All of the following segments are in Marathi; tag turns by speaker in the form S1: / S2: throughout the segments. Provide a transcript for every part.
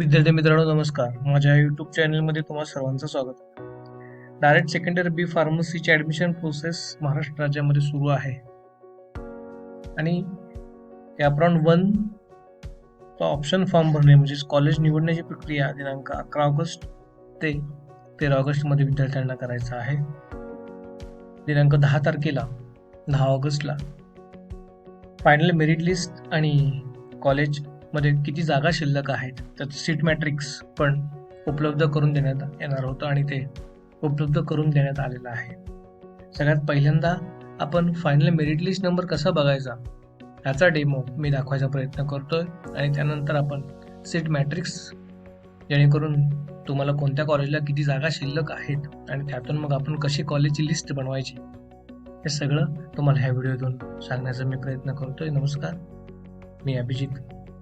S1: विद्यार्थी मित्रांनो नमस्कार. माझ्या यूट्यूब चॅनलमध्ये तुम्हा सर्वांचं स्वागत डायरेक्ट सेकंडरी बी फार्मसीची ॲडमिशन प्रोसेस महाराष्ट्र राज्यामध्ये सुरू आहे. आणि CAP round one option form भरणे म्हणजेच कॉलेज निवडण्याची प्रक्रिया दिनांक अकरा ऑगस्ट ते तेरा ऑगस्टमध्ये विद्यार्थ्यांना करायचं आहे. दिनांक दहा तारखेला दहा ऑगस्टला फायनल मेरिट लिस्ट आणि कॉलेज मध्ये किती जागा शिल्लक आहेत त्याचं सीट मॅट्रिक्स पण उपलब्ध करून देण्यात येणार होतं आणि ते उपलब्ध करून देण्यात आलेलं आहे. सगळ्यात पहिल्यांदा आपण फायनल मेरिट लिस्ट नंबर कसा बघायचा ह्याचा डेमो मी दाखवायचा प्रयत्न करतोय आणि त्यानंतर आपण सीट मॅट्रिक्स जेणेकरून तुम्हाला कोणत्या कॉलेजला किती जागा शिल्लक आहेत आणि त्यातून मग आपण कशी कॉलेजची लिस्ट बनवायची हे सगळं तुम्हाला ह्या व्हिडिओतून सांगण्याचा मी प्रयत्न करतोय. नमस्कार. मी अभिजित.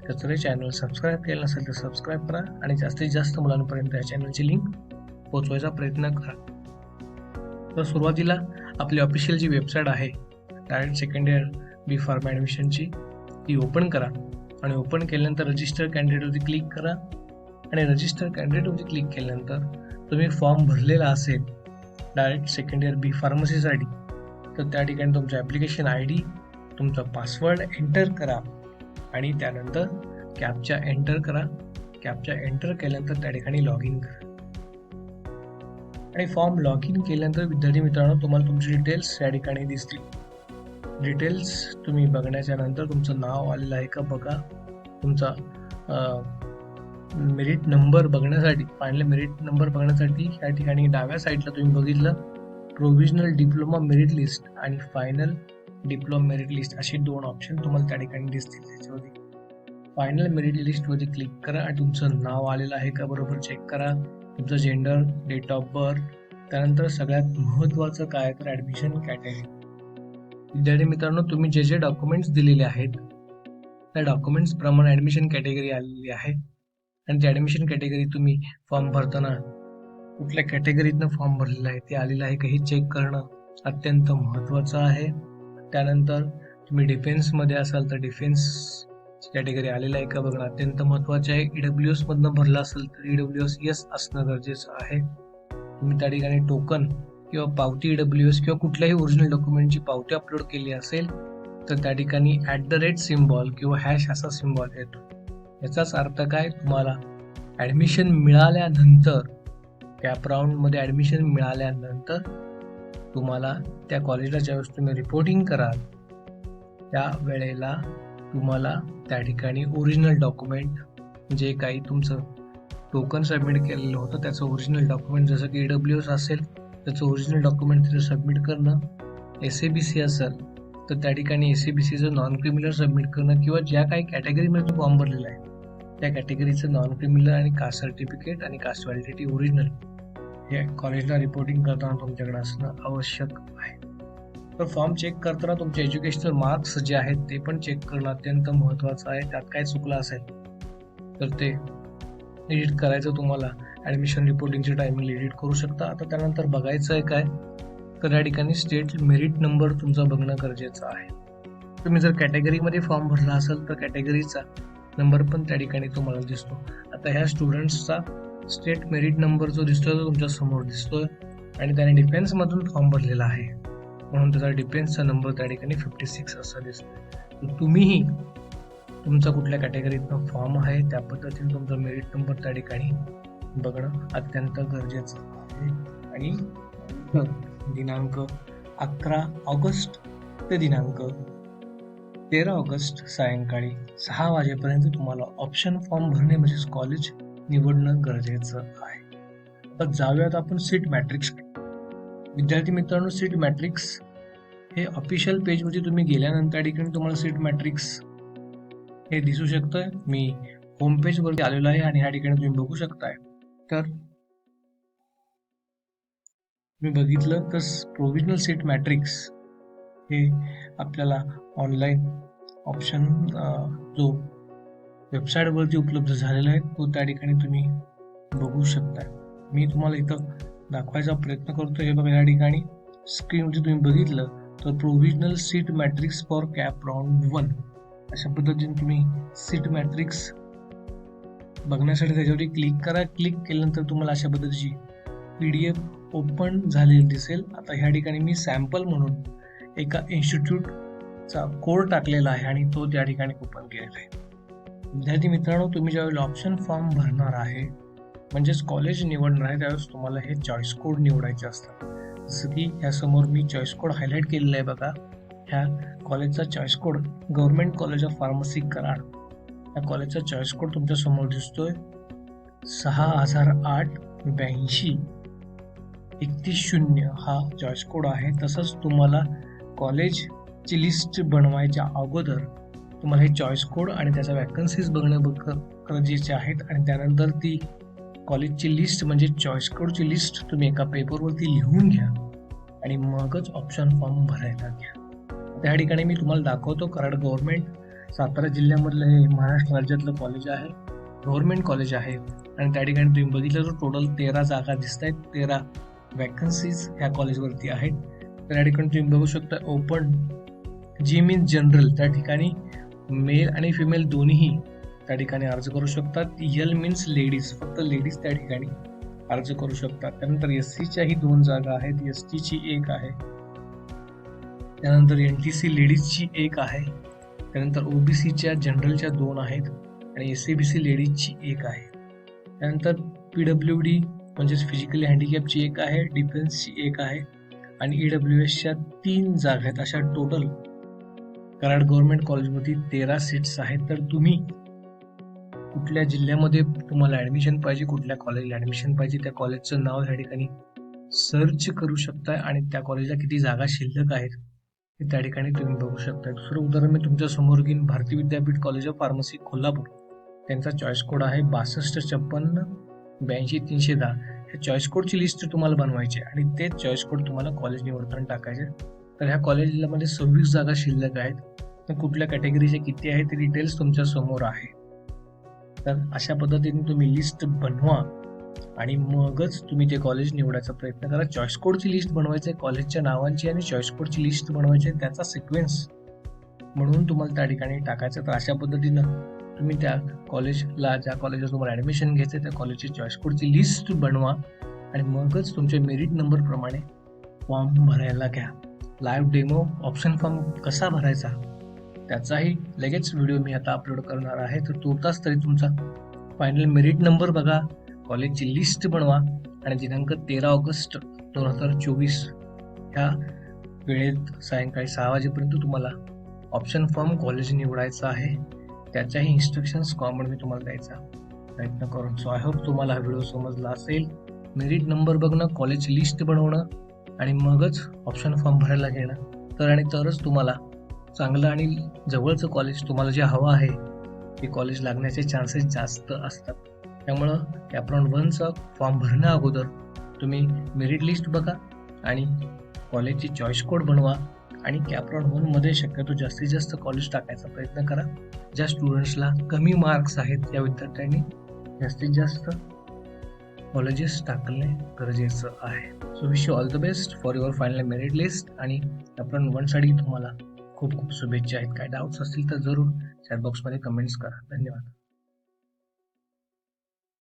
S1: कचरे चॅनल सबस्क्राईब केलं नसेल तर सबस्क्राईब करा आणि जास्तीत जास्त मुलांपर्यंत या चॅनलची लिंक पोचवायचा प्रयत्न करा. तर सुरुवातीला आपली ऑफिशियल जी वेबसाईट आहे direct second year B pharm ॲडमिशनची ती ओपन करा. आणि ओपन केल्यानंतर रजिस्टर कॅन्डिडेटवरती क्लिक करा. आणि रजिस्टर कॅन्डिडेटवरती क्लिक केल्यानंतर तुम्ही फॉर्म भरलेला असेल डायरेक्ट सेकंड इयर बी फार्मसीसाठी तर त्या ठिकाणी तुमचं ॲप्लिकेशन आय डी तुमचा पासवर्ड एंटर करा. आणि त्यानंतर कॅपच्या एंटर करा. कॅपच्या एंटर केल्यानंतर त्या ठिकाणी लॉग इन करा. आणि फॉर्म लॉग इन केल्यानंतर विद्यार्थी मित्रांनो तुम्हाला तुमचे डिटेल्स या ठिकाणी दिसतील. डिटेल्स तुम्ही बघण्याच्या नंतर तुमचं नाव आलेलं आहे का बघा. तुमचा मेरिट नंबर बघण्यासाठी फायनल मेरिट नंबर बघण्यासाठी या ठिकाणी डाव्या साईडला तुम्ही बघितलं. प्रोव्हिजनल डिप्लोमा मेरिट लिस्ट आणि फायनल डिप्लोम मेरिट लिस्ट असे दोन ऑप्शन तुम्हाला त्या ठिकाणी दिसतील त्याच्यावरती. फायनल मेरिट लिस्टवरती क्लिक करा आणि तुमचं नाव आलेलं आहे का बरोबर चेक करा. तुमचं जेंडर डेट ऑफ बर्थ त्यानंतर सगळ्यात महत्त्वाचं काय तर ॲडमिशन कॅटेगरी विद्यार्थी मित्रांनो तुम्ही जे जे डॉक्युमेंट्स दिलेले आहेत त्या डॉक्युमेंट्स प्रमाणे ॲडमिशन कॅटेगरी आलेली आहे. आणि त्या ॲडमिशन कॅटेगरी तुम्ही फॉर्म भरताना कुठल्या कॅटेगरीतनं फॉर्म भरलेला आहे ते आलेलं आहे का हे चेक करणं अत्यंत महत्त्वाचं आहे. त्यानंतर तुम्ही डिफेन्समध्ये असाल तर डिफेन्स कॅटेगरी आलेला आहे का बघणं अत्यंत महत्त्वाचे आहे. ई डब्ल्यू एसमधनं भरला असेल तर ई डब्ल्यू एस यस असणं गरजेचं आहे. तुम्ही त्या ठिकाणी टोकन किंवा पावती ई डब्ल्यू एस किंवा कुठल्याही ओरिजिनल डॉक्युमेंटची पावती अपलोड केली असेल तर त्या ठिकाणी ॲट द रेट सिम्बॉल किंवा हॅश असा सिम्बॉल येतो. याचाच अर्थ काय? तुम्हाला ॲडमिशन मिळाल्यानंतर कॅप राऊंडमध्ये ॲडमिशन मिळाल्यानंतर तुम्हाला त्या कॉलेजला ज्यावेळेस तुम्ही रिपोर्टिंग कराल त्या वेळेला तुम्हाला त्या ठिकाणी ओरिजिनल डॉक्युमेंट जे काही तुमचं टोकन सबमिट केलेलं होतं त्याचं ओरिजिनल डॉक्युमेंट जसं की डब्ल्यू एस असेल त्याचं ओरिजिनल डॉक्युमेंट तिथं सबमिट करणं एस ए बी सी असेल तर त्या ठिकाणी एस ए बी सीचं नॉन क्रिमिनल सबमिट करणं किंवा ज्या काही कॅटेगरीमध्ये तो फॉर्म भरलेला आहे त्या कॅटेगरीचं नॉन क्रिमिनल आणि कास्ट सर्टिफिकेट आणि कास्ट व्हॅलिडिटी ओरिजिनल हे कॉलेजला रिपोर्टिंग करताना तुमच्याकडे असणं आवश्यक आहे. तर फॉर्म चेक करताना तुमचे एज्युकेशनल मार्क्स जे आहेत ते पण चेक करणं अत्यंत महत्त्वाचं आहे. त्यात काय चुकलं असेल तर ते एडिट करायचं तुम्हाला. ॲडमिशन रिपोर्टिंगचे टायमिंग एडिट करू शकता. आता त्यानंतर बघायचं आहे काय? तर या ठिकाणी स्टेट मेरिट नंबर तुमचा बघणं गरजेचं आहे. तुम्ही जर कॅटेगरीमध्ये फॉर्म भरला असेल तर कॅटेगरीचा नंबर पण त्या ठिकाणी तुम्हाला दिसतो. आता ह्या स्टुडंट्सचा स्टेट मेरिट नंबर जो दिसतोय तो तुमच्यासमोर दिसतोय आणि त्याने डिफेन्समधून फॉर्म भरलेला आहे. म्हणून त्याचा डिफेन्सचा नंबर त्या ठिकाणी फिफ्टी सिक्स असा दिसतो तुम्हीही तुमचा कुठल्या कॅटेगरीतनं फॉर्म आहे त्या पद्धतीने तुमचा मेरिट नंबर त्या ठिकाणी बघणं अत्यंत गरजेचं आहे. आणि दिनांक अकरा ऑगस्ट ते दिनांक तेरा ऑगस्ट सायंकाळी सहा वाजेपर्यंत तुम्हाला ऑप्शन फॉर्म भरणे म्हणजेच कॉलेज निवडणं गरजेचं आहे. आता जाऊयात आपण सीट मॅट्रिक्स विद्यार्थी मित्रांनो सीट मॅट्रिक्स हे ऑफिशियल पेजवरती तुम्ही गेल्यानंतर ठिकाणी तुम्हाला सीट मॅट्रिक्स हे दिसू शकतंय. मी होम पेजवरती आलेलो आहे आणि ह्या ठिकाणी तुम्ही बघू शकताय. तर मी बघितलं तर प्रोव्हिजनल सीट मॅट्रिक्स हे आपल्याला ऑनलाईन ऑप्शन जो वेबसाईटवरती उपलब्ध झालेला आहे. तो त्या ठिकाणी तुम्ही बघू शकता. मी तुम्हाला इथं दाखवायचा प्रयत्न करतो हे बघा या ठिकाणी स्क्रीनवरती तुम्ही बघितलं तर provisional seat matrix for CAP round one अशा पद्धतीने तुम्ही सीट मॅट्रिक्स बघण्यासाठी त्याच्यावरती क्लिक करा. क्लिक केल्यानंतर तुम्हाला अशा पद्धतीची पी डी एफ ओपन झालेली दिसेल. आता ह्या ठिकाणी मी सॅम्पल म्हणून एका इन्स्टिट्यूटचा कोड टाकलेला आहे आणि तो त्या ठिकाणी ओपन केलेला आहे. विद्यार्थी मित्रांनो तुम्ही ज्यावेळेला ऑप्शन फॉर्म भरणार आहे म्हणजेच कॉलेज निवडणार आहे त्यावेळेस तुम्हाला हे चॉईस कोड निवडायचे असतात. जसं की ह्यासमोर मी चॉईस कोड हायलाईट केलेला आहे बघा. ह्या कॉलेजचा choice code government college of pharmacy Karad. या कॉलेजचा चॉईस कोड तुमच्यासमोर दिसतोय. सहा हजार आठ ब्याऐंशी एकतीस शून्य हा चॉईस कोड आहे. तसंच तुम्हाला कॉलेजची लिस्ट बनवायच्या अगोदर तुम्हाला हे चॉईस कोड आणि त्याच्या वॅकन्सीज बघणं बघ गरजेचे आहेत. आणि त्यानंतर ती कॉलेजची लिस्ट म्हणजे चॉईस कोडची लिस्ट तुम्ही एका पेपरवरती लिहून घ्या. आणि मगच ऑप्शन फॉर्म भरायला घ्या. त्या ठिकाणी मी तुम्हाला दाखवतो कराड गव्हर्नमेंट सातारा जिल्ह्यामधलं हे महाराष्ट्र राज्यातलं कॉलेज आहे. गव्हर्नमेंट कॉलेज आहे. आणि त्या ठिकाणी तुम्ही बघितलं तर टोटल तेरा जागा दिसत आहेत तेरा वॅकन्सीज ह्या कॉलेजवरती आहेत. त्या ठिकाणी तुम्ही बघू शकता ओपन जी मीन जनरल त्या ठिकाणी मेल आणि फिमेल दोन्हीही त्या ठिकाणी अर्ज करू शकतात. यल मीन्स लेडीज फक्त लेडीज त्या ठिकाणी अर्ज करू शकतात. त्यानंतर एस सीच्याही दोन जागा आहेत. एस टीची एक आहे. त्यानंतर एन टी सी लेडीजची एक आहे. त्यानंतर ओबीसीच्या जनरलच्या दोन आहेत आणि एस सी बी सी लेडीजची एक आहे. त्यानंतर पी डब्ल्यू डी म्हणजेच फिजिकली हँडिकॅपची एक आहे. डिफेन्सची एक आहे. आणि ई डब्ल्यू एसच्या तीन जागा आहेत. अशा टोटल कराड गव्हर्नमेंट कॉलेजमध्ये तेरा सीट्स आहेत. तर तुम्ही कुठल्या जिल्ह्यामध्ये तुम्हाला ॲडमिशन पाहिजे कुठल्या कॉलेजला ॲडमिशन पाहिजे त्या कॉलेजचं नाव या ठिकाणी सर्च करू शकताय आणि त्या कॉलेजला किती जागा शिल्लक आहेत हे त्या ठिकाणी तुम्ही बघू शकता. दुसरं उदाहरण मी तुमच्यासमोर घेईन. Bharati Vidyapeeth college of pharmacy Kolhapur. त्यांचा चॉईस कोड आहे बासष्ट छप्पन्न ब्याऐंशी तीनशे दहा. ह्या चॉईस कोडची लिस्ट तुम्हाला बनवायची आहे आणि तेच चॉईस कोड तुम्हाला कॉलेज निवडताना टाकायचे. तर ह्या कॉलेजला मध्ये सव्वीस जागा शिल्लक आहेत. तर कुठल्या कॅटेगरीचे किती आहे ते डिटेल्स तुमच्यासमोर आहे. तर अशा पद्धतीने तुम्ही लिस्ट बनवा आणि मगच तुम्ही ते कॉलेज निवडायचा प्रयत्न करा. चॉईस कोडची लिस्ट बनवायची आहे कॉलेजच्या नावांची आणि चॉईस कोडची लिस्ट बनवायची आहे त्याचा सिक्वेन्स म्हणून तुम्हाला त्या ठिकाणी टाकायचं. तर अशा पद्धतीनं तुम्ही त्या कॉलेजला ज्या कॉलेजला तुम्हाला ॲडमिशन घ्यायचं त्या कॉलेजची चॉईस कोडची लिस्ट बनवा आणि मगच तुमच्या मेरिट नंबरप्रमाणे फॉर्म भरायला घ्या. लाईव्ह डेमो ऑप्शन फॉर्म कसा भरायचा? त्याचाही लगेच व्हिडिओ मी आता अपलोड करणार आहे. तर तुर्तास तरी तुमचा. फायनल मेरिट नंबर बघा. कॉलेजची लिस्ट बनवा. आणि दिनांक तेरा ऑगस्ट दोन हजार चोवीस ह्या वेळेत सायंकाळी सहा वाजेपर्यंत तुम्हाला ऑप्शन फॉर्म कॉलेज निवडायचा आहे. त्याच्याही इन्स्ट्रक्शन्स कॉमन मी तुम्हाला द्यायचा. प्रयत्न करून. सो आय होप तुम्हाला हा व्हिडिओ समजला असेल. मेरिट नंबर बघणं कॉलेज लिस्ट बनवणं आणि मगच ऑप्शन फॉर्म भरायला घेणं तर आणि तरच तुम्हाला चांगलं आणि जवळचं कॉलेज तुम्हाला जे हवं आहे ते कॉलेज लागण्याचे चान्सेस जास्त असतात. त्यामुळं कॅप्रॉन वनचा फॉर्म भरण्या अगोदर तुम्ही मेरिट लिस्ट बघा आणि कॉलेजची चॉईस कोड बनवा आणि कॅप्रॉन वनमध्ये शक्यतो जास्तीत जास्त कॉलेज टाकायचा प्रयत्न करा. ज्या स्टुडंट्सला कमी मार्क्स आहेत त्या विद्यार्थ्यांनी जास्तीत जास्त कॉलेजेस टाकणे गरजेचं आहे. So wish you all the best for your final merit list आणि कॅप्रॉन वनसाठी तुम्हाला खूप खूप शुभेच्छा आहेत. काय डाऊट्स असतील तर जरूर चॅट बॉक्समध्ये कमेंट्स करा. धन्यवाद.